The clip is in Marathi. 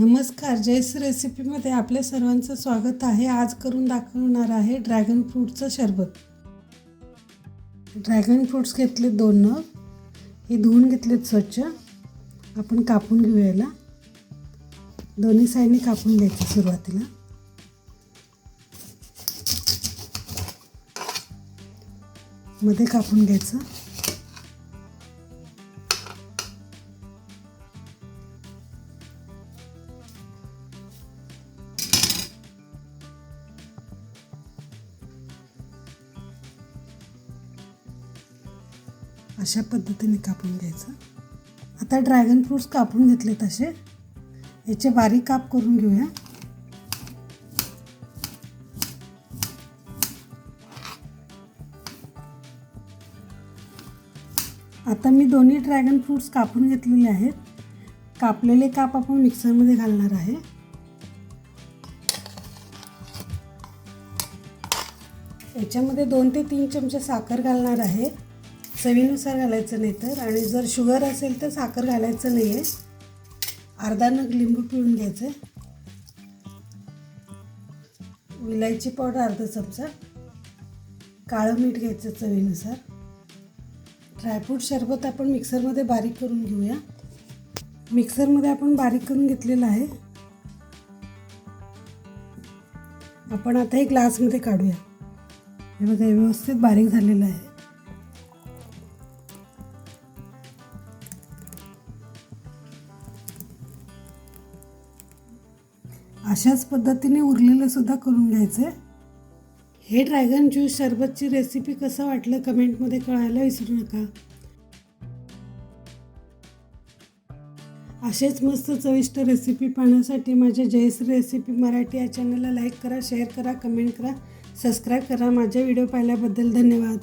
नमस्कार जयस रेसिपीमध्ये आपल्या सर्वांचं स्वागत आहे. आज करून दाखवणार आहे ड्रॅगन फ्रूटचं शरबत. ड्रॅगन फ्रूट्स घेतले दोन नग. हे धुवून घेतलेत स्वच्छ. आपण कापून घेऊयाला. याला दोन्ही साईडने कापून घ्यायचं सुरुवातीला. मध्ये कापून घ्यायचं. अशा पद्धतीने कापून घ्यायचं. आता ड्रॅगन फ्रूट्स कापून घेतले तसे याचे बारीक काप करून घेऊया. आता मी दोन्ही ड्रॅगन फ्रूट्स कापून घेतलेले आहेत. कापलेले काप आपण मिक्सरमध्ये घालणार आहे. याच्यामध्ये दोन ते तीन चमचे साखर घालणार आहे. चवीनुसार घालायचं नाही तर. आणि जर शुगर असेल तर साखर घालायचं नाही आहे अर्धा नग लिंबू पिळून घ्यायचं आहे विलायची पावडर अर्धा चमचा. काळं मीठ घ्यायचं चवीनुसार. ड्रायफ्रूट शरबत आपण मिक्सरमध्ये बारीक करून घेऊया. मिक्सरमध्ये आपण बारीक करून घेतलेलं आहे. आपण आता हे ग्लासमध्ये काढूया. हे बघा व्यवस्थित बारीक झालेलं आहे. अशाच पद्धतीने उरलेलंसुद्धा करून घ्यायचं हे ड्रॅगन ज्यूस शरबतची रेसिपी कसं वाटलं कमेंटमध्ये कळायला विसरू नका. असेच मस्त चविष्ट रेसिपी पाहण्यासाठी माझ्या जयश्री रेसिपी मराठी या चॅनलला लाईक करा शेअर करा कमेंट करा सबस्क्राईब करा. माझे व्हिडिओ पाहिल्याबद्दल धन्यवाद.